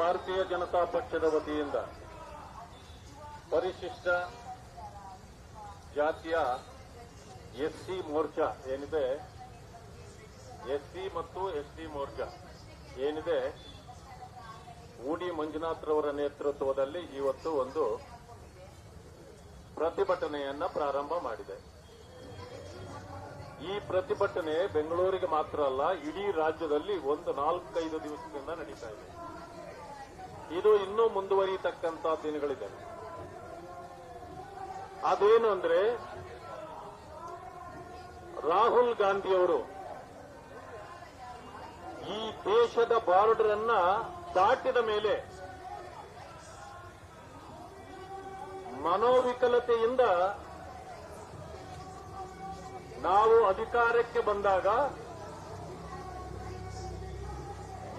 ಭಾರತೀಯ ಜನತಾ ಪಕ್ಷದ ವತಿಯಿಂದ ಪರಿಶಿಷ್ಟ ಜಾತಿಯ ಎಸ್ಸಿ ಮೋರ್ಚಾ ಏನಿದೆ? ಎಸ್ಸಿ ಮತ್ತು ಎಸ್ಟಿ ಮೋರ್ಚಾ ಏನಿದೆ? ಊಡಿ ಮಂಜುನಾಥ್ರವರ ನೇತೃತ್ವದಲ್ಲಿ ಇವತ್ತು ಒಂದು ಪ್ರತಿಭಟನೆಯನ್ನ ಪ್ರಾರಂಭ ಮಾಡಿದೆ. ಈ ಪ್ರತಿಭಟನೆ ಬೆಂಗಳೂರಿಗೆ ಮಾತ್ರ ಅಲ್ಲ, ಇಡೀ ರಾಜ್ಯದಲ್ಲಿ ಒಂದು ನಾಲ್ಕೈದು ದಿವಸದಿಂದ ನಡೀತಾ ಇದೆ. ಇದು ಇನ್ನೂ ಮುಂದುವರಿಯತಕ್ಕಂತಹ ದಿನಗಳಿದೆ. ಅದೇನು ಅಂದ್ರೆ, ರಾಹುಲ್ ಗಾಂಧಿಯವರು ಈ ದೇಶದ ಬಾರ್ಡರ್ ಅನ್ನ ದಾಟಿದ ಮೇಲೆ ಮನೋವಿಕಲತೆಯಿಂದ ನಾವು ಅಧಿಕಾರಕ್ಕೆ ಬಂದಾಗ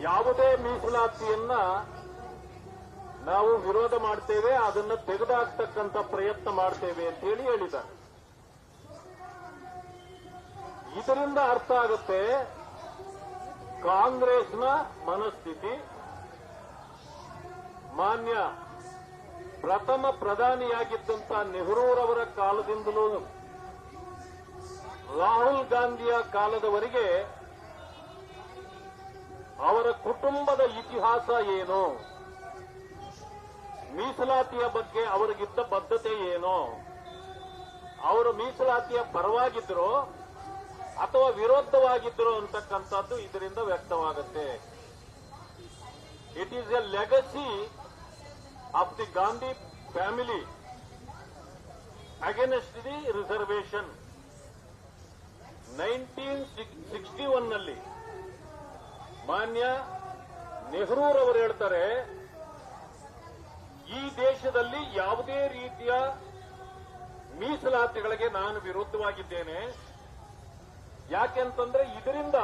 ಯಾವುದೇ ಮೀಸಲಾತಿಯನ್ನ ನಾವು ವಿರೋಧ ಮಾಡ್ತೇವೆ, ಅದನ್ನು ತೆಗೆದಾಕ್ತಕ್ಕಂಥ ಪ್ರಯತ್ನ ಮಾಡ್ತೇವೆ ಅಂತ ಹೇಳಿ ಹೇಳಿದ್ದಾರೆ. ಇದರಿಂದ ಅರ್ಥ ಆಗುತ್ತೆ, ಕಾಂಗ್ರೆಸ್ನ ಮನಸ್ಥಿತಿ ಮಾನ್ಯ ಪ್ರಥಮ ಪ್ರಧಾನಿಯಾಗಿದ್ದಂಥ ನೆಹರೂರವರ ಕಾಲದಿಂದಲೂ ರಾಹುಲ್ ಗಾಂಧಿಯ ಕಾಲದವರೆಗೆ ಅವರ ಕುಟುಂಬದ ಇತಿಹಾಸ ಏನು? ಮೀಸಲಾತಿಯ ಬಗ್ಗೆ ಅವರಿಗಿದ್ದ ಬದ್ಧತೆ ಏನು? ಅವರು ಮೀಸಲಾತಿಯ ಪರವಾಗಿದ್ರು ಅಥವಾ ವಿರೋಧವಾಗಿದ್ರು ಅಂತಕ್ಕಂಥದ್ದು ಇದರಿಂದ ವ್ಯಕ್ತವಾಗುತ್ತೆ. It is a legacy of the Gandhi family against the reservation nineteen sixty ಒನ್ನಲ್ಲಿ ಮಾನ್ಯ ನೆಹರೂರವರು ಹೇಳ್ತಾರೆ ಈ ದೇಶದಲ್ಲಿ ಯಾವುದೇ ರೀತಿಯ ಮೀಸಲಾತಿಗಳಿಗೆ ನಾನು ವಿರುದ್ಧವಾಗಿದ್ದೇನೆ. ಯಾಕೆಂತಂದ್ರೆ ಇದರಿಂದ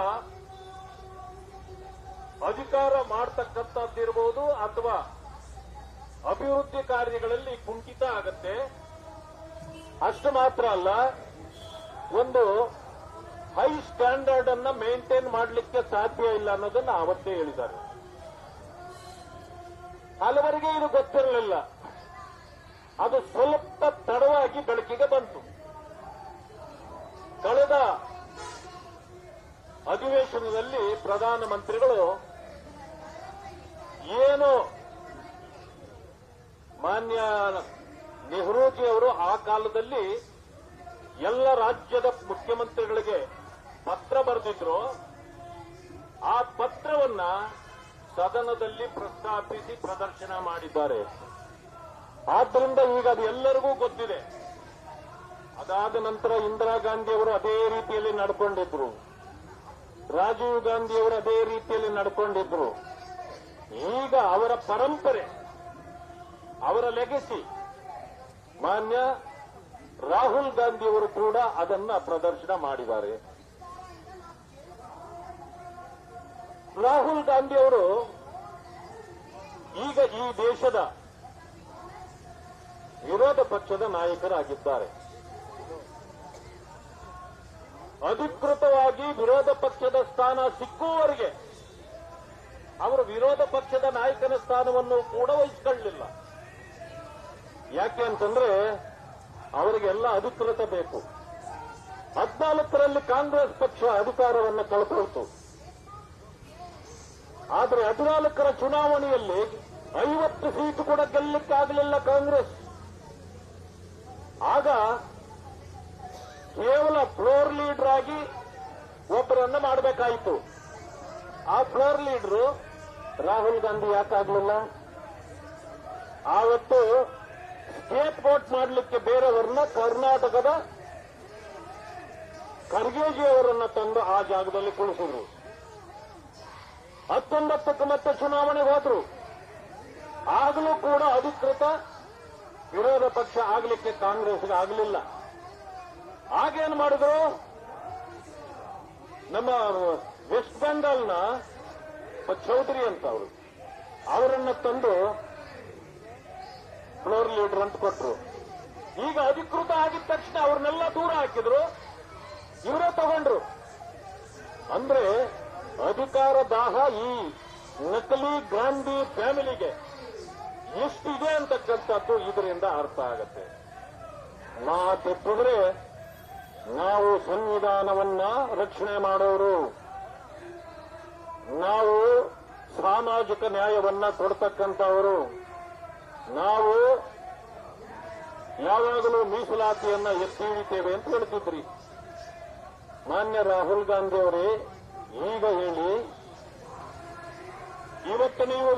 ಅಧಿಕಾರ ಮಾಡತಕ್ಕಂಥದ್ದಿರಬಹುದು ಅಥವಾ ಅಭಿವೃದ್ಧಿ ಕಾರ್ಯಗಳಲ್ಲಿ ಕುಂಠಿತ ಆಗತ್ತೆ. ಅಷ್ಟು ಮಾತ್ರ ಅಲ್ಲ, ಒಂದು ಹೈ ಸ್ಟ್ಯಾಂಡರ್ಡ್ ಅನ್ನ ಮೇಂಟೈನ್ ಮಾಡಲಿಕ್ಕೆ ಸಾಧ್ಯ ಇಲ್ಲ ಅನ್ನೋದನ್ನ ಅವತ್ತೇ ಹೇಳಿದ್ದಾರೆ. ಹಲವರಿಗೆ ಇದು ಗೊತ್ತಿರಲಿಲ್ಲ. ಅದು ಸ್ವಲ್ಪ ತಡವಾಗಿ ಬೆಳಕಿಗೆ ಬಂತು. ಕಳೆದ ಅಧಿವೇಶನದಲ್ಲಿ ಪ್ರಧಾನಮಂತ್ರಿಗಳು ಏನು ಮಾನ್ಯ ನೆಹರೂಜಿ ಅವರು ಆ ಕಾಲದಲ್ಲಿ ಎಲ್ಲ ರಾಜ್ಯದ ಮುಖ್ಯಮಂತ್ರಿಗಳಿಗೆ ಪತ್ರ ಬರೆದಿದ್ರು. ಆ ಪತ್ರವನ್ನ ಸದನದಲ್ಲಿ ಪ್ರಸ್ತಾಪಿಸಿ ಪ್ರದರ್ಶನ ಮಾಡಿದ್ದಾರೆ. ಆದ್ದರಿಂದ ಈಗ ಅದು ಎಲ್ಲರಿಗೂ ಗೊತ್ತಿದೆ. ಅದಾದ ನಂತರ ಇಂದಿರಾ ಗಾಂಧಿಯವರು ಅದೇ ರೀತಿಯಲ್ಲಿ ನಡ್ಕೊಂಡಿದ್ರು. ರಾಜೀವ್ ಗಾಂಧಿಯವರು ಅದೇ ರೀತಿಯಲ್ಲಿ ನಡ್ಕೊಂಡಿದ್ರು. ಈಗ ಅವರ ಪರಂಪರೆ, ಅವರ ಲೆಗಸಿ ಮಾನ್ಯ ರಾಹುಲ್ ಗಾಂಧಿ ಅವರು ಕೂಡ ಅದನ್ನ ಪ್ರದರ್ಶನ ಮಾಡಿದ್ದಾರೆ. ರಾಹುಲ್ ಗಾಂಧಿ ಅವರು ಈಗ ಈ ದೇಶದ ವಿರೋಧ ಪಕ್ಷದ ನಾಯಕರಾಗಿದ್ದಾರೆ. ಅಧಿಕೃತವಾಗಿ ವಿರೋಧ ಪಕ್ಷದ ಸ್ಥಾನ ಸಿಕ್ಕುವವರೆಗೆ ಅವರು ವಿರೋಧ ಪಕ್ಷದ ನಾಯಕನ ಸ್ಥಾನವನ್ನು ಕೂಡ ವಹಿಸಿಕೊಳ್ಳಲಿಲ್ಲ. ಯಾಕೆ ಅಂತಂದ್ರೆ ಅವರಿಗೆಲ್ಲ ಅಧಿಕೃತ ಬೇಕು. ಹದಿನಾಲ್ಕರಲ್ಲಿ ಕಾಂಗ್ರೆಸ್ ಪಕ್ಷ ಅಧಿಕಾರವನ್ನು ಕಳ್ಕೊಳ್ತು ಆದರೆ ಹದಿನಾಲ್ಕರ ಚುನಾವಣೆಯಲ್ಲಿ ಐವತ್ತು ಸೀಟು ಕೂಡ ಗೆಲ್ಲಕ್ಕಾಗಲಿಲ್ಲ ಕಾಂಗ್ರೆಸ್. ಆಗ ಕೇವಲ ಫ್ಲೋರ್ ಲೀಡರ್ ಆಗಿ ಒಬ್ಬರನ್ನ ಮಾಡಬೇಕಾಯಿತು. ಆ ಫ್ಲೋರ್ ಲೀಡರು ರಾಹುಲ್ ಗಾಂಧಿ ಯಾಕಾಗಲಿಲ್ಲ ಆವತ್ತು ಸ್ಟೇಟ್ ವೋಟ್ ಮಾಡಲಿಕ್ಕೆ ಬೇರೆಯವರನ್ನ ಕರ್ನಾಟಕದ ಖರ್ಗೆಜಿಯವರನ್ನ ತಂದು ಆ ಜಾಗದಲ್ಲಿ ಕುಳಿಸಿದ್ರು. ಹತ್ತೊಂಬತ್ತಕ್ಕೆ ಮತ್ತೆ ಚುನಾವಣೆಗೆ ಹೋದ್ರು. ಆಗಲೂ ಕೂಡ ಅಧಿಕೃತ ವಿರೋಧ ಪಕ್ಷ ಆಗಲಿಕ್ಕೆ ಕಾಂಗ್ರೆಸ್ಗೆ ಆಗಲಿಲ್ಲ. ಆಗೇನ್ ಮಾಡಿದ್ರು? ನಮ್ಮ ವೆಸ್ಟ್ ಬೆಂಗಾಲ್ನ ಚೌಧರಿ ಅಂತ ಅವರು. ಅವರನ್ನ ತಂದು ಫ್ಲೋರ್ ಲೀಡರ್ ಅಂತ ಕೊಟ್ಟರು ಈಗ ಅಧಿಕೃತ ಆಗಿದ ತಕ್ಷಣ ಅವ್ರನ್ನೆಲ್ಲ ದೂರ ಹಾಕಿದ್ರು. ಇವರೇ ತಗೊಂಡ್ರು. ಅಂದ್ರೆ ಅಧಿಕಾರ ದಾಹ ಈ ನಕಲಿ ಗಾಂಧಿ ಫ್ಯಾಮಿಲಿಗೆ ಎಷ್ಟಿದೆ ಅಂತಕ್ಕಂಥದ್ದು ಇದರಿಂದ ಅರ್ಥ ಆಗತ್ತೆ. ಮಾತೆತ್ತಿದ್ರೆ ನಾವು ಸಂವಿಧಾನವನ್ನ ರಕ್ಷಣೆ ಮಾಡೋರು. ನಾವು ಸಾಮಾಜಿಕ ನ್ಯಾಯವನ್ನ ಕೊಡ್ತಕ್ಕಂಥವರು. ನಾವು ಯಾವಾಗಲೂ ಮೀಸಲಾತಿಯನ್ನ ಎತ್ತಿ ಹಿಡಿತೇವೆ ಅಂತ ಹೇಳ್ತಿದ್ರಿ. ಮಾನ್ಯ ರಾಹುಲ್ ಗಾಂಧಿ ಅವರೇ ಈಗ ಹೇಳಿ, ಇವತ್ತು ನೀವು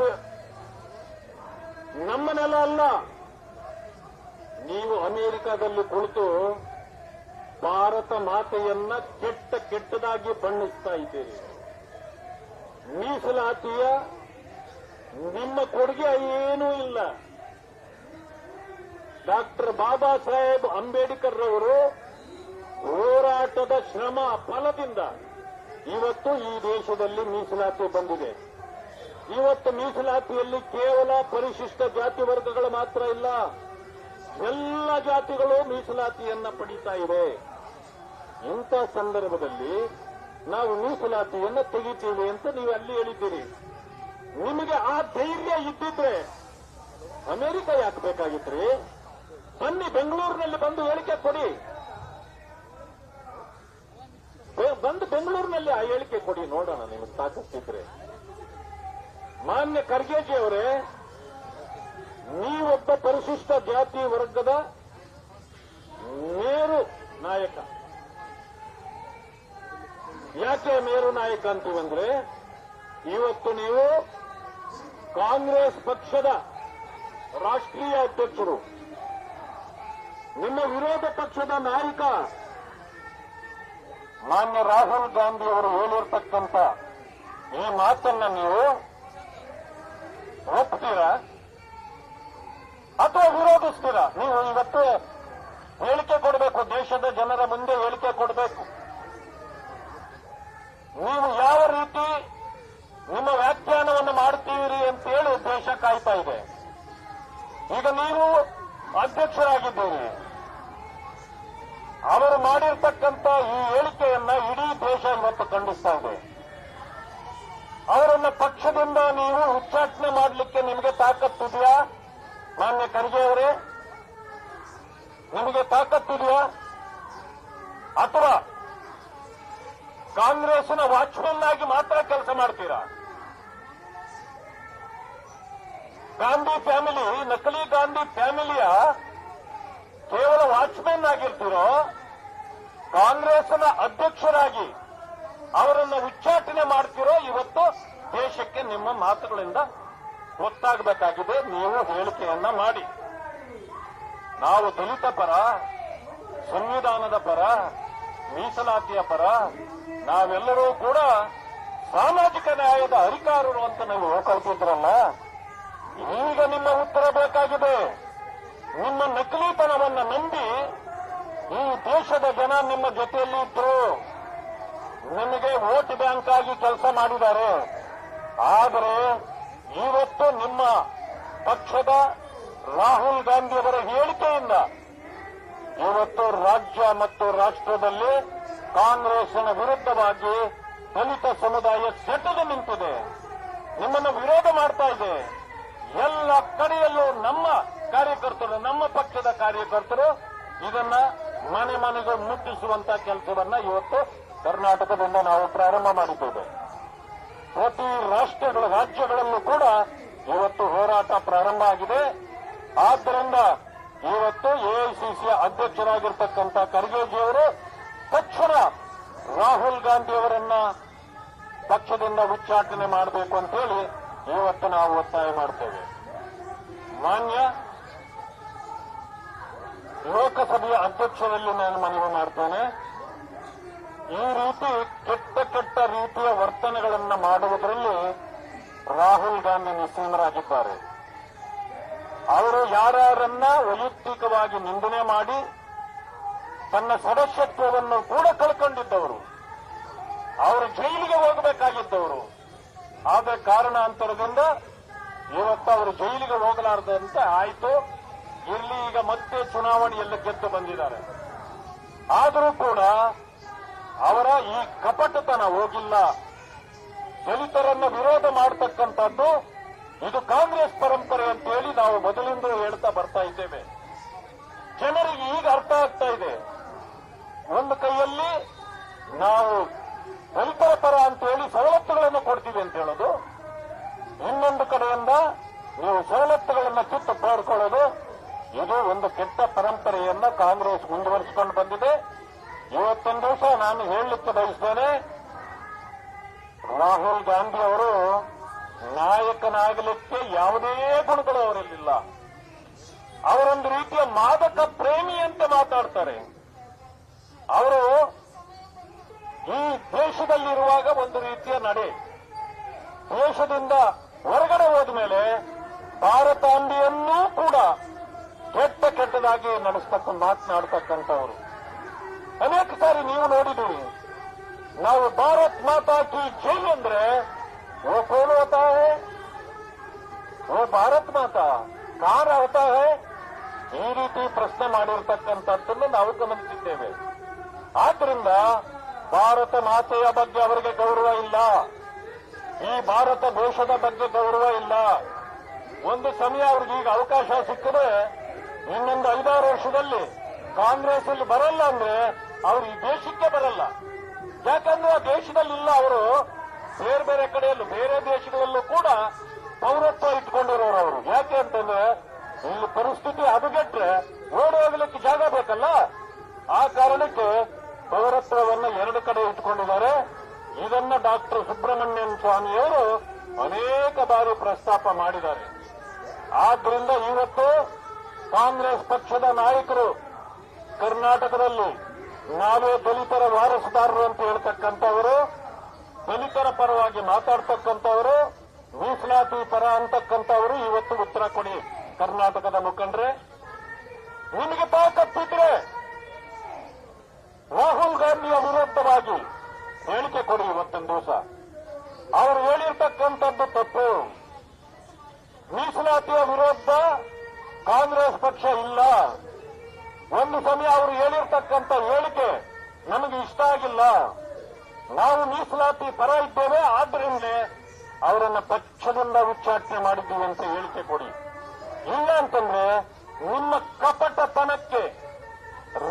ನಮ್ಮ ನೆಲ ಅಲ್ಲ, ನೀವು ಅಮೆರಿಕದಲ್ಲಿ ಕುಳಿತು ಭಾರತ ಮಾತೆಯನ್ನ ಕೆಟ್ಟ ಕೆಟ್ಟದಾಗಿ ಬಣ್ಣಿಸ್ತಾ ಇದ್ದೀರಿ. ಮೀಸಲಾತಿಯ ನಿಮ್ಮ ಕೊಡುಗೆ ಏನೂ ಇಲ್ಲ. ಡಾಕ್ಟರ್ ಬಾಬಾ ಸಾಹೇಬ್ ಅಂಬೇಡ್ಕರ್ ರವರು ಹೋರಾಟದ ಶ್ರಮ ಫಲದಿಂದ ಇವತ್ತು ಈ ದೇಶದಲ್ಲಿ ಮೀಸಲಾತಿ ಬಂದಿದೆ. ಇವತ್ತು ಮೀಸಲಾತಿಯಲ್ಲಿ ಕೇವಲ ಪರಿಶಿಷ್ಟ ಜಾತಿ ವರ್ಗಗಳು ಮಾತ್ರ ಇಲ್ಲ. ಎಲ್ಲ ಜಾತಿಗಳು ಮೀಸಲಾತಿಯನ್ನ ಪಡೀತಾ ಇವೆ ಇಂಥ ಸಂದರ್ಭದಲ್ಲಿ ನಾವು ಮೀಸಲಾತಿಯನ್ನ ತೆಗಿತೀವಿ ಅಂತ ನೀವು ಅಲ್ಲಿ ಹೇಳಿದ್ದೀರಿ. ನಿಮಗೆ ಆ ಧೈರ್ಯ ಇದ್ದಿದ್ರೆ ಅಮೆರಿಕ ಯಾಕೆ ಬೇಕಾಗಿತ್ರಿ? ಬನ್ನಿ ಬೆಂಗಳೂರಿನಲ್ಲಿ ಬಂದು ಹೇಳಿಕೆ ಕೊಡಿ. ಬಂದು ಬೆಂಗಳೂರಿನಲ್ಲಿ ಆ ಹೇಳಿಕೆ ಕೊಡಿ, ನೋಡೋಣ ನಿಮಗೆ ತಾಕತ್ತಿದ್ರೆ ಮಾನ್ಯ ಖರ್ಗೆಜಿ ಅವರೇ, ನೀವೊಬ್ಬ ಪರಿಶಿಷ್ಟ ಜಾತಿ ವರ್ಗದ ಮೇರು ನಾಯಕ. ಯಾಕೆ ಮೇರು ನಾಯಕ ಅಂತೀವಂದ್ರೆ, ಇವತ್ತು ನೀವು ಕಾಂಗ್ರೆಸ್ ಪಕ್ಷದ ರಾಷ್ಟ್ರೀಯ ಅಧ್ಯಕ್ಷರು. ನಿಮ್ಮ ವಿರೋಧ ಪಕ್ಷದ ನಾಯಕ ಮಾನ್ಯ ರಾಹುಲ್ ಗಾಂಧಿ ಅವರು ಹೇಳಿರ್ತಕ್ಕಂಥ ಈ ಮಾತನ್ನ ನೀವು ಒಪ್ತೀರಾ? ಅಥವಾ ವಿರೋಧಿಸ್ತೀರಾ? ನೀವು ಇವತ್ತು ಹೇಳಿಕೆ ಕೊಡಬೇಕು, ದೇಶದ ಜನರ ಮುಂದೆ ಹೇಳಿಕೆ ಕೊಡಬೇಕು. ನೀವು ಯಾವ ರೀತಿ ನಿಮ್ಮ ವ್ಯಾಖ್ಯಾನವನ್ನು ಮಾಡ್ತೀರಿ ಅಂತೇಳಿ ದೇಶ ಕಾಯ್ತಾ ಇದೆ. ಈಗ ನೀವು ಅಧ್ಯಕ್ಷರಾಗಿದ್ದೀರಿ. ಅವರು ಮಾಡಿರ್ತಕ್ಕಂಥ ಈ ಹೇಳಿಕೆಯನ್ನ ಇಡೀ ದೇಶ ಇವತ್ತು ಖಂಡಿಸ್ತಾ ಇದೆ. ಅವರನ್ನ ಪಕ್ಷದಿಂದ ನೀವು ಉಚ್ಚಾಟನೆ ಮಾಡಲಿಕ್ಕೆ ನಿಮಗೆ ತಾಕತ್ತಿದೆಯಾ ಮಾನ್ಯ ಖರ್ಗೆ ಅವರೇ, ನಿಮಗೆ ತಾಕತ್ತಿದೆಯಾ ಅಥವಾ ಕಾಂಗ್ರೆಸ್ನ ವಾಚ್ಮನ್ ಆಗಿ ಮಾತ್ರ ಕೆಲಸ ಮಾಡ್ತೀರಾ? ಗಾಂಧಿ ಫ್ಯಾಮಿಲಿ, ನಕಲಿ ಗಾಂಧಿ ಫ್ಯಾಮಿಲಿಯ ಕೇವಲ ವಾಚ್ಮ್ಯಾನ್ ಆಗಿರ್ತೀರೋ, ಕಾಂಗ್ರೆಸ್ನ ಅಧ್ಯಕ್ಷರಾಗಿ ಅವರನ್ನು ಉಚ್ಚಾಟನೆ ಮಾಡ್ತಿರೋ, ಇವತ್ತು ದೇಶಕ್ಕೆ ನಿಮ್ಮ ಮಾತುಗಳಿಂದ ಗೊತ್ತಾಗಬೇಕಾಗಿದೆ. ನೀವು ಹೇಳಿಕೆಯನ್ನ ಮಾಡಿ. ನಾವು ದಲಿತ ಪರ, ಸಂವಿಧಾನದ ಪರ, ಮೀಸಲಾತಿಯ ಪರ, ನಾವೆಲ್ಲರೂ ಕೂಡ ಸಾಮಾಜಿಕ ನ್ಯಾಯದ ಅಧಿಕಾರರು ಅಂತ ನೀವು ಹೇಳ್ಕೊಳ್ತಿದ್ರಲ್ಲ, ಈಗ ನಿಮ್ಮ ಉತ್ತರ ಬೇಕಾಗಿದೆ. ನಿಮ್ಮ ನಕಲಿತನವನ್ನು ನಂಬಿ ಈ ದೇಶದ ಜನ ನಿಮ್ಮ ಜೊತೆಯಲ್ಲಿ ಇದ್ರು. ನಿಮಗೆ ವೋಟ್ ಬ್ಯಾಂಕ್ ಆಗಿ ಕೆಲಸ ಮಾಡಿದ್ದಾರೆ. ಆದರೆ ಇವತ್ತು ನಿಮ್ಮ ಪಕ್ಷದ ರಾಹುಲ್ ಗಾಂಧಿ ಅವರ ಹೇಳಿಕೆಯಿಂದ ಇವತ್ತು ರಾಜ್ಯ ಮತ್ತು ರಾಷ್ಟ್ರದಲ್ಲಿ ಕಾಂಗ್ರೆಸ್ನ ವಿರುದ್ಧವಾಗಿ ದಲಿತ ಸಮುದಾಯ ಸೆಟೆದು ನಿಂತಿದೆ. ನಿಮ್ಮನ್ನು ವಿರೋಧ ಮಾಡ್ತಾ ಇದೆ. ಎಲ್ಲ ಕಡೆಯಲ್ಲೂ ನಮ್ಮ ಕಾರ್ಯಕರ್ತರು, ನಮ್ಮ ಪಕ್ಷದ ಕಾರ್ಯಕರ್ತರು ಇದನ್ನ ಮನೆ ಮನೆಗೆ ಮುಟ್ಟಿಸುವಂತ ಕೆಲಸವನ್ನ ಇವತ್ತು ಕರ್ನಾಟಕದಿಂದ ನಾವು ಪ್ರಾರಂಭ ಮಾಡಿದ್ದೇವೆ. ಪ್ರತಿ ರಾಷ್ಟ್ರಗಳ, ರಾಜ್ಯಗಳಲ್ಲೂ ಕೂಡ ಇವತ್ತು ಹೋರಾಟ ಪ್ರಾರಂಭ ಆಗಿದೆ. ಆದ್ದರಿಂದ ಇವತ್ತು ಎಐಸಿಸಿ ಅಧ್ಯಕ್ಷರಾಗಿರ್ತಕ್ಕಂಥ ಖರ್ಗೆಜಿಯವರು ತಕ್ಷಣ ರಾಹುಲ್ ಗಾಂಧಿ ಅವರನ್ನ ಪಕ್ಷದಿಂದ ಉಚ್ಚಾಟನೆ ಮಾಡಬೇಕು ಅಂತೇಳಿ ಇವತ್ತು ನಾವು ಒತ್ತಾಯ ಮಾಡ್ತೇವೆ. ಮಾನ್ಯ ಲೋಕಸಭೆಯ ಅಧ್ಯಕ್ಷರಲ್ಲಿ ನಾನು ಮನವಿ ಮಾಡ್ತೇನೆ. ಈ ರೀತಿ ಕೆಟ್ಟ ಕೆಟ್ಟ ರೀತಿಯ ವರ್ತನೆಗಳನ್ನು ಮಾಡುವುದರಲ್ಲಿ ರಾಹುಲ್ ಗಾಂಧಿ ನಿಸ್ಸೀಮರಾಗಿದ್ದಾರೆ ಅವರು ಯಾರ್ಯಾರನ್ನ ವೈಯಕ್ತಿಕವಾಗಿ ನಿಂದನೆ ಮಾಡಿ ತನ್ನ ಸದಸ್ಯತ್ವವನ್ನು ಕೂಡ ಕಳ್ಕೊಂಡಿದ್ದವರು, ಅವರು ಜೈಲಿಗೆ ಹೋಗಬೇಕಾಗಿದ್ದವರು. ಆದ ಕಾರಣಾಂತರದಿಂದ ಇವತ್ತು ಅವರು ಜೈಲಿಗೆ ಹೋಗಲಾರದಂತೆ ಆಯ್ತು. ಇಲ್ಲಿ ಈಗ ಮತ್ತೆ ಚುನಾವಣೆಯಲ್ಲಿ ಗೆದ್ದು ಬಂದಿದ್ದಾರೆ. ಆದರೂ ಕೂಡ ಅವರ ಈ ಕಪಟತನ ಹೋಗಿಲ್ಲ. ದಲಿತರನ್ನ ವಿರೋಧ ಮಾಡತಕ್ಕಂಥದ್ದು ಇದು ಕಾಂಗ್ರೆಸ್ ಪರಂಪರೆ ಅಂತ ಹೇಳಿ ನಾವು ಮೊದಲಿಂದ ಹೇಳ್ತಾ ಬರ್ತಾ ಇದ್ದೇವೆ ಜನರಿಗೆ ಈಗ ಅರ್ಥ ಆಗ್ತಾ ಇದೆ ಒಂದು ಕೈಯಲ್ಲಿ ನಾವು ದಲಿತರ ಪರ ಅಂತ ಹೇಳಿ ಸವಲತ್ತುಗಳನ್ನು ಕೊಡ್ತೀವಿ ಅಂತ ಹೇಳೋದು ಇನ್ನೊಂದು ಕಡೆಯಿಂದ ನೀವು ಸವಲತ್ತುಗಳನ್ನು ಕಿತ್ತು ಪಡ್ಕೊಳ್ಳೋದು ಇದು ಒಂದು ಕೆಟ್ಟ ಪರಂಪರೆಯನ್ನ ಕಾಂಗ್ರೆಸ್ ಮುಂದುವರಿಸಿಕೊಂಡು ಬಂದಿದೆ ಇವತ್ತೊಂದು ದಿವಸ ಬಯಸ್ತೇನೆ ರಾಹುಲ್ ಗಾಂಧಿ ಅವರು ನಾಯಕನಾಗಲಿಕ್ಕೆ ಯಾವುದೇ ಗುಣಗಳು ಅವರಲ್ಲಿಲ್ಲ. ಅವರೊಂದು ರೀತಿಯ ಮಾದಕ ಪ್ರೇಮಿ ಅಂತ ಮಾತಾಡ್ತಾರೆ. ಅವರು ಈ ದೇಶದಲ್ಲಿರುವಾಗ ಒಂದು ರೀತಿಯ ನಡೆ. ದೇಶದಿಂದ ಹೊರಗಡೆ ಹೋದ ಮೇಲೆ ಭಾರತಾಂಬಿಯನ್ನೂ ಕೂಡ ಕೆಟ್ಟ ಕೆಟ್ಟದಾಗಿ ನಡೆಸ್ತಕ್ಕ ಮಾತನಾಡ್ತಕ್ಕಂಥವ್ರು. ಅನೇಕ ಸಾರಿ ನೀವು ನೋಡಿದ್ದೀರಿ ನಾವು ಭಾರತ್ ಮಾತಾ ಕಿ ಜೈ ಅಂದ್ರೆ वो कौन होता है वो ಭಾರತ್ ಮಾತಾ ಕಾರ್ ಹೋತಾ ಹೈ ಈ ರೀತಿ ಪ್ರಶ್ನೆ ಮಾಡಿರ್ತಕ್ಕಂಥದ್ದನ್ನು ನಾವು ಗಮನಿಸಿದ್ದೇವೆ ಆದ್ರಿಂದ ಭಾರತ ಮಾತೆಯ ಬಗ್ಗೆ ಅವರಿಗೆ ಗೌರವ ಇಲ್ಲ ಈ ಭಾರತ ದೇಶದ ಬಗ್ಗೆ ಗೌರವ ಇಲ್ಲ ಒಂದು ಸಮಯ ಅವ್ರಿಗೆ ಈಗ ಅವಕಾಶ ಸಿಕ್ಕದೆ ಇನ್ನೊಂದು ಐದಾರು ವರ್ಷದಲ್ಲಿ ಕಾಂಗ್ರೆಸ್ ಅಲ್ಲಿ ಬರಲ್ಲ ಅಂದ್ರೆ ಅವ್ರು ಈ ದೇಶಕ್ಕೆ ಬರಲ್ಲ ಯಾಕಂದ್ರೆ ಆ ದೇಶದಲ್ಲಿಲ್ಲ ಅವರು ಬೇರೆ ಬೇರೆ ಕಡೆಯಲ್ಲೂ, ಬೇರೆ ದೇಶಗಳಲ್ಲೂ ಕೂಡ ಪೌರತ್ವ ಇಟ್ಕೊಂಡಿರೋರು ಅವರು. ಯಾಕೆ ಅಂತಂದ್ರೆ, ಇಲ್ಲಿ ಪರಿಸ್ಥಿತಿ ಹದಗೆಟ್ರೆ ಓಡಿ ಹೋಗಲಿಕ್ಕೆ ಜಾಗ ಬೇಕಲ್ಲ? ಆ ಕಾರಣಕ್ಕೆ ಪೌರತ್ವವನ್ನ ಎರಡು ಕಡೆ ಇಟ್ಕೊಂಡಿದ್ದಾರೆ. ಇದನ್ನ ಡಾಕ್ಟರ್ ಸುಬ್ರಹ್ಮಣ್ಯನ್ ಸ್ವಾಮಿಯವರು ಅನೇಕ ಬಾರಿ ಪ್ರಸ್ತಾಪ ಮಾಡಿದ್ದಾರೆ. ಆದ್ರಿಂದ ಇವತ್ತು ಕಾಂಗ್ರೆಸ್ ಪಕ್ಷದ ನಾಯಕರು ಕರ್ನಾಟಕದಲ್ಲಿ ನಾವೇ ದಲಿತರ ವಾರಸುದಾರರು ಅಂತ ಹೇಳ್ತಕ್ಕಂಥವರು ದಲಿತರ ಪರವಾಗಿ ಮಾತಾಡ್ತಕ್ಕಂಥವರು, ಮೀಸಲಾತಿ ಪರ ಅಂತಕ್ಕಂಥವರು ಇವತ್ತು ಉತ್ತರ ಕೊಡಿ ಕರ್ನಾಟಕದ ಮುಖಂಡ್ರೆ. ನಿಮಗೆ ತಾಕತ್ತಿದ್ರೆ ರಾಹುಲ್ ಗಾಂಧಿಯ ವಿರುದ್ಧವಾಗಿ ಹೇಳಿಕೆ ಕೊಡಿ ಇವತ್ತೊಂದು ದಿವಸ. ಅವರು ಹೇಳಿರ್ತಕ್ಕಂಥದ್ದು ತಪ್ಪು. ಮೀಸಲಾತಿಯ ವಿರುದ್ಧ ಕಾಂಗ್ರೆಸ್ ಪಕ್ಷ ಇಲ್ಲ. ಒಂದು ಸಮಯ ಅವರು ಹೇಳಿರ್ತಕ್ಕಂಥ ಹೇಳಿಕೆ ನಮಗೆ ಇಷ್ಟ ಆಗಿಲ್ಲ. ನಾವು ಮೀಸಲಾತಿ ಪರ ಇದ್ದೇವೆ ಆದ್ದರಿಂದ ಅವರನ್ನು ಪಕ್ಷದಿಂದ ಉಚ್ಚಾಟನೆ ಮಾಡಿದ್ದೀವಿ ಅಂತ ಹೇಳಿಕೆ ಕೊಡಿ. ಇಲ್ಲ ಅಂತಂದ್ರೆ ನಿಮ್ಮ ಕಪಟತನಕ್ಕೆ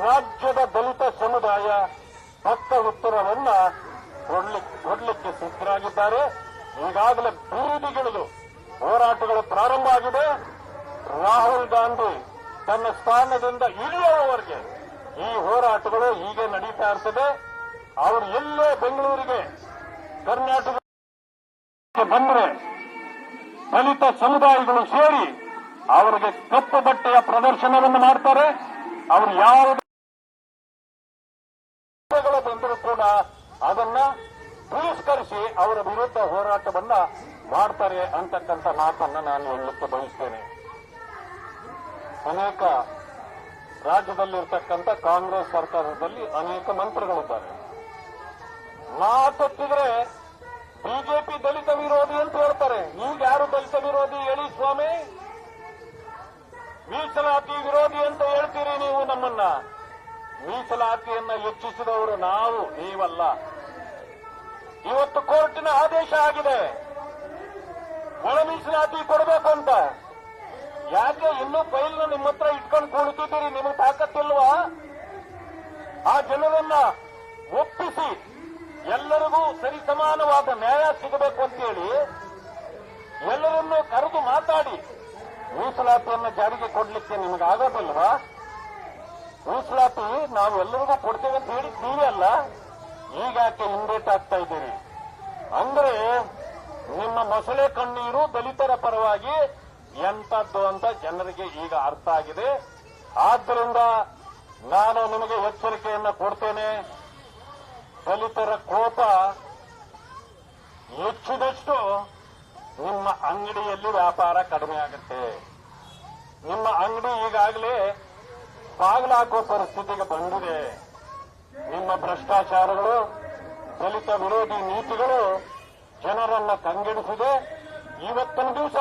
ರಾಜ್ಯದ ದಲಿತ ಸಮುದಾಯ ಪಕ್ಕ ಉತ್ತರವನ್ನ ಕೊಡ್ಲಿಕ್ಕೆ ಸಿದ್ಧರಾಗಿದ್ದಾರೆ. ಈಗಾಗಲೇ ಬೀದಿಗಿಳಿದು ಹೋರಾಟಗಳು ಪ್ರಾರಂಭ ಆಗಿದೆ. ರಾಹುಲ್ ಗಾಂಧಿ ತನ್ನ ಸ್ಥಾನದಿಂದ ಇಳಿಯುವವರೆಗೆ ಈ ಹೋರಾಟಗಳು ಹೀಗೆ ನಡೀತಾ ಇರ್ತದೆ. ಅವರು ಎಲ್ಲೋ ಬೆಂಗಳೂರಿಗೆ ಕರ್ನಾಟಕ ಬಂದರೆ ದಲಿತ ಸಮುದಾಯಗಳು ಸೇರಿ ಅವರಿಗೆ ಕಪ್ಪು ಬಟ್ಟೆಯ ಪ್ರದರ್ಶನವನ್ನು ಮಾಡ್ತಾರೆ. ಅವರು ಯಾವುದೇ ಬಂದರೂ ಕೂಡ ಅದನ್ನ ತಿರಸ್ಕರಿಸಿ ಅವರ ವಿರುದ್ಧ ಹೋರಾಟವನ್ನ ಮಾಡ್ತಾರೆ ಅಂತಕ್ಕಂಥ ಮಾತನ್ನ ನಾನು ಹೇಳಲಿಕ್ಕೆ ಬಯಸ್ತೇನೆ. ಅನೇಕ ರಾಜ್ಯದಲ್ಲಿರ್ತಕ್ಕಂಥ ಕಾಂಗ್ರೆಸ್ ಸರ್ಕಾರದಲ್ಲಿ ಅನೇಕ ಮಂತ್ರಿಗಳಿದ್ದಾರೆ. ಮಾತೆತ್ತಿದ್ರೆ ಬಿಜೆಪಿ ದಲಿತ ವಿರೋಧಿ ಅಂತ ಹೇಳ್ತಾರೆ. ನೀವು ಯಾರು ದಲಿತ ವಿರೋಧಿ ಹೇಳಿ ಸ್ವಾಮಿ? ಮೀಸಲಾತಿ ವಿರೋಧಿ ಅಂತ ಹೇಳ್ತೀರಿ ನೀವು ನಮ್ಮನ್ನ. ಮೀಸಲಾತಿಯನ್ನ ಹೆಚ್ಚಿಸಿದವರು ನಾವು, ನೀವಲ್ಲ. ಇವತ್ತು ಕೋರ್ಟಿನ ಆದೇಶ ಆಗಿದೆ. ಒಳ ಮೀಸಲಾತಿ ಕೊಡಬೇಕು ಅಂತ. ಯಾಕೆ ಇನ್ನೂ ಫೈಲ್ನ ನಿಮ್ಮ ಹತ್ರ ಇಟ್ಕೊಂಡು ಕುಳಿತಿದ್ದೀರಿ ನಿಮಗೆ ತಾಕತ್ತಿಲ್ವಾ? ಆ ಜನರನ್ನ ಒಪ್ಪಿಸಿ ಎಲ್ಲರಿಗೂ ಸರಿಸಮಾನವಾದ ನ್ಯಾಯ ಸಿಗಬೇಕು ಅಂತೇಳಿ ಎಲ್ಲರನ್ನೂ ಕರೆದು ಮಾತಾಡಿ. ಮೀಸಲಾತಿಯನ್ನು ಜಾರಿಗೆ ಕೊಡಲಿಕ್ಕೆ ನಿಮಗೆ ಮೀಸಲಾತಿ ನಾವು ಎಲ್ಲರಿಗೂ ಕೊಡ್ತೇವೆ ಅಂತ ಹೇಳಿ ನೀವೇ ಅಲ್ಲ ಈಗಾಕೆ ಹಿಂದೇಟ್ ಆಗ್ತಾ ಇದ್ದೀರಿ? ಅಂದ್ರೆ ನಿಮ್ಮ ಮೊಸಳೆ ಕಣ್ಣೀರು ದಲಿತರ ಪರವಾಗಿ ಎಂತದ್ದು ಅಂತ ಜನರಿಗೆ ಈಗ ಅರ್ಥ ಆಗಿದೆ. ಆದ್ದರಿಂದ ನಾನು ನಿಮಗೆ ಎಚ್ಚರಿಕೆಯನ್ನು ಕೊಡ್ತೇನೆ. ದಲಿತರ ಕೋಪ ಹೆಚ್ಚಿದಷ್ಟು ನಿಮ್ಮ ಅಂಗಡಿಯಲ್ಲಿ ವ್ಯಾಪಾರ ಕಡಿಮೆ ಆಗುತ್ತೆ. ನಿಮ್ಮ ಅಂಗಡಿ ಈಗಾಗಲೇ ಬಾಗಿಲಾಕೋ ಪರಿಸ್ಥಿತಿಗೆ ಬಂದಿದೆ. ನಿಮ್ಮ ಭ್ರಷ್ಟಾಚಾರಗಳು, ದಲಿತ ವಿರೋಧಿ ನೀತಿಗಳು ಜನರನ್ನ ಕಂಗೆಡಿಸಿದೆ. ಇವತ್ತಿನ ದಿವಸ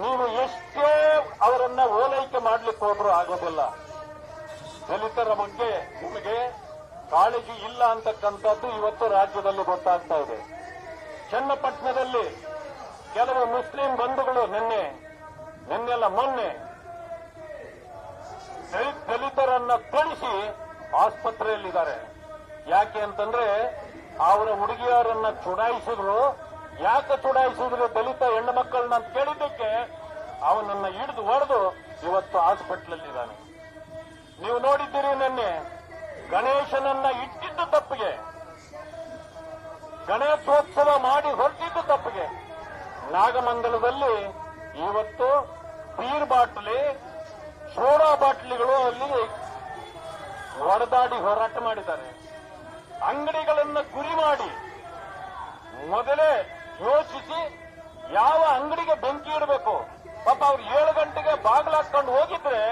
ನೀವು ಎಷ್ಟೇ ಅವರನ್ನ ಓಲೈಕೆ ಮಾಡ್ಲಿಕ್ಕೆ ಹೋದ್ರೂ ಆಗೋದಿಲ್ಲ. ದಲಿತರ ಬಗ್ಗೆ ನಿಮಗೆ ಕಾಳಜಿ ಇಲ್ಲ ಅಂತಕ್ಕಂಥದ್ದು ಇವತ್ತು ರಾಜ್ಯದಲ್ಲಿ ಗೊತ್ತಾಗ್ತಾ ಇದೆ. ಚನ್ನಪಟ್ಟಣದಲ್ಲಿ ಕೆಲವು ಮುಸ್ಲಿಂ ಬಂಧುಗಳು ನಿನ್ನೆ, ನಿನ್ನೆಲ್ಲ ಮೊನ್ನೆ ದಲಿತ, ದಲಿತರನ್ನ ತೊಳಿಸಿ ಆಸ್ಪತ್ರೆಯಲ್ಲಿದ್ದಾರೆ. ಯಾಕೆ ಅಂತಂದ್ರೆ ಅವರ ಹುಡುಗಿಯರನ್ನ ಚುಡಾಯಿಸಿದ್ರು ಯಾಕೆ ಚುಡಾಯಿಸಿದ್ರೆ ದಲಿತ ಹೆಣ್ಣು ಮಕ್ಕಳನ್ನ ಅಂತ ಕೇಳಿದ್ದಕ್ಕೆ ಅವನನ್ನ ಹಿಡಿದು ಹೊಡೆದು ಇವತ್ತು ಹಾಸ್ಪಿಟ್ಲಲ್ಲಿದ್ದಾನೆ. ನೀವು ನೋಡಿದ್ದೀರಿ ನಿನ್ನೆ, ಗಣೇಶನನ್ನ ಇಟ್ಟಿದ್ದು ತಪ್ಪಿಗೆ. ಗಣೇಶೋತ್ಸವ ಮಾಡಿ ಹೊರಟಿದ್ದು ತಪ್ಪಿಗೆ. ನಾಗಮಂಗಲದಲ್ಲಿ ಇವತ್ತು ಬೀರ್ ಬಾಟ್ಲಿ, ಸೋಡಾ ಬಾಟ್ಲಿಗಳು ಅಲ್ಲಿ ಹೊಡೆದಾಡಿ ಹೋರಾಟ ಮಾಡಿದ್ದಾರೆ. ಅಂಗಡಿಗಳನ್ನು ಗುರಿ ಮಾಡಿ ಮೊದಲೇ ಯೋಚಿಸಿ ಯಾವ ಅಂಗಡಿಗೆ ಬೆಂಕಿ ಇಡಬೇಕು? ಪಾಪ ಅವ್ರು ಏಳು ಗಂಟೆಗೆ ಬಾಗಿಲಾಕೊಂಡು ಹೋಗಿದ್ರೆ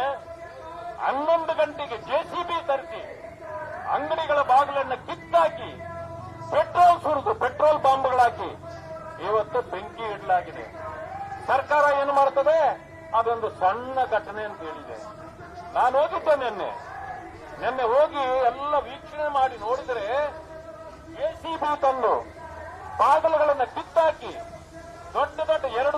ಹನ್ನೊಂದು ಗಂಟೆಗೆ ಜೆಸಿಬಿ ತರಿಸಿ ಅಂಗಡಿಗಳ ಬಾಗಿಲನ್ನು ಕಿತ್ತಾಕಿ ಪೆಟ್ರೋಲ್ ಸುರಿದು ಪೆಟ್ರೋಲ್ ಬಾಂಬ್ಗಳಾಕಿ ಇವತ್ತು ಬೆಂಕಿ ಇಡಲಾಗಿದೆ. ಸರ್ಕಾರ ಏನು ಮಾಡ್ತದೆ? ಅದೊಂದು ಸಣ್ಣ ಘಟನೆ ಅಂತ ಹೇಳಿದೆ. ನಾನು ಹೋಗಿದ್ದೆ ನಿನ್ನೆ. ನಿನ್ನೆ ಹೋಗಿ ಎಲ್ಲ ವೀಕ್ಷಣೆ ಮಾಡಿ ನೋಡಿದರೆ ಎಸಿಬಿ ತಂದು ಬಾಗಿಲುಗಳನ್ನ ಕಿತ್ತಾಕಿ ದೊಡ್ಡ ದೊಡ್ಡ ಎರಡು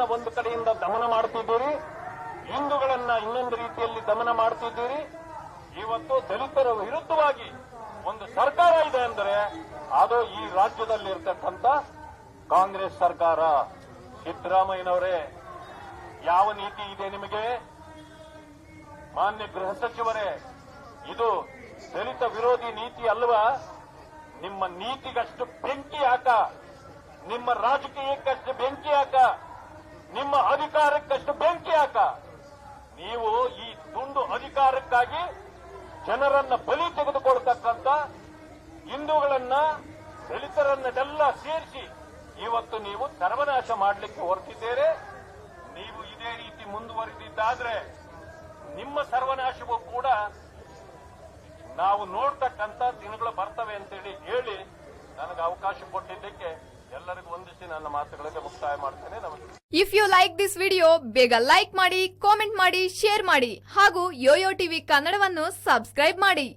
ದಲಿತರನ್ನ ಒಂದು ಕಡೆಯಿಂದ ದಮನ ಮಾಡ್ತಿದ್ದೀರಿ? ಹಿಂದೂಗಳನ್ನ ಇನ್ನೊಂದು ರೀತಿಯಲ್ಲಿ ದಮನ ಮಾಡ್ತಿದ್ದೀರಿ? ಇವತ್ತು ದಲಿತರ ವಿರುದ್ಧವಾಗಿ ಒಂದು ಸರ್ಕಾರ ಇದೆ ಅಂದರೆ ಅದು ಈ ರಾಜ್ಯದಲ್ಲಿ ಇರತಕ್ಕಂತ ಕಾಂಗ್ರೆಸ್ ಸರ್ಕಾರ. ಸಿದ್ದರಾಮಯ್ಯನವರೇ, ಯಾವ ನೀತಿ ಇದೆ ನಿಮಗೆ? ಮಾನ್ಯ ಗೃಹ ಸಚಿವರೇ, ಇದು ದಲಿತ ವಿರೋಧಿ ನೀತಿ ಅಲ್ವಾ? ನಿಮ್ಮ ನೀತಿಗಷ್ಟು ಬೆಂಕಿ ಹಾಕ, ನಿಮ್ಮ ರಾಜಕೀಯಕ್ಕಷ್ಟು ಬೆಂಕಿ ಹಾಕ ನಿಮ್ಮ ಅಧಿಕಾರಕ್ಕಷ್ಟು ಬೆಂಕಿ ಹಾಕ. ನೀವು ಈ ತುಂಡು ಅಧಿಕಾರಕ್ಕಾಗಿ ಜನರನ್ನ ಬಲಿ ತೆಗೆದುಕೊಳ್ತಕ್ಕಂಥ ಹಿಂದೂಗಳನ್ನ, ದಲಿತರನ್ನೆಲ್ಲ ಸೇರಿಸಿ ಇವತ್ತು ನೀವು ಸರ್ವನಾಶ ಮಾಡಲಿಕ್ಕೆ ಹೊರಟಿದ್ದೀರಿ. ನೀವು ಇದೇ ರೀತಿ ಮುಂದುವರಿದಿದ್ದಾದ್ರೆ ನಿಮ್ಮ ಸರ್ವನಾಶವೂ ಕೂಡ ನಾವು ನೋಡ್ತಕ್ಕಂಥ ದಿನಗಳು ಬರ್ತವೆ ಅಂತೇಳಿ ಹೇಳಿ ನನಗೆ ಅವಕಾಶ ಕೊಟ್ಟಿದ್ದಕ್ಕೆ if you like this video ಬೇಗ ಲೈಕ್ ಮಾಡಿ ಕಾಮೆಂಟ್ ಮಾಡಿ ಶೇರ್ ಮಾಡಿ ಹಾಗೂ ಯೋಯೋ ಟಿವಿ ಕನ್ನಡವನ್ನು ಸಬ್ಸ್ಕ್ರೈಬ್ ಮಾಡಿ.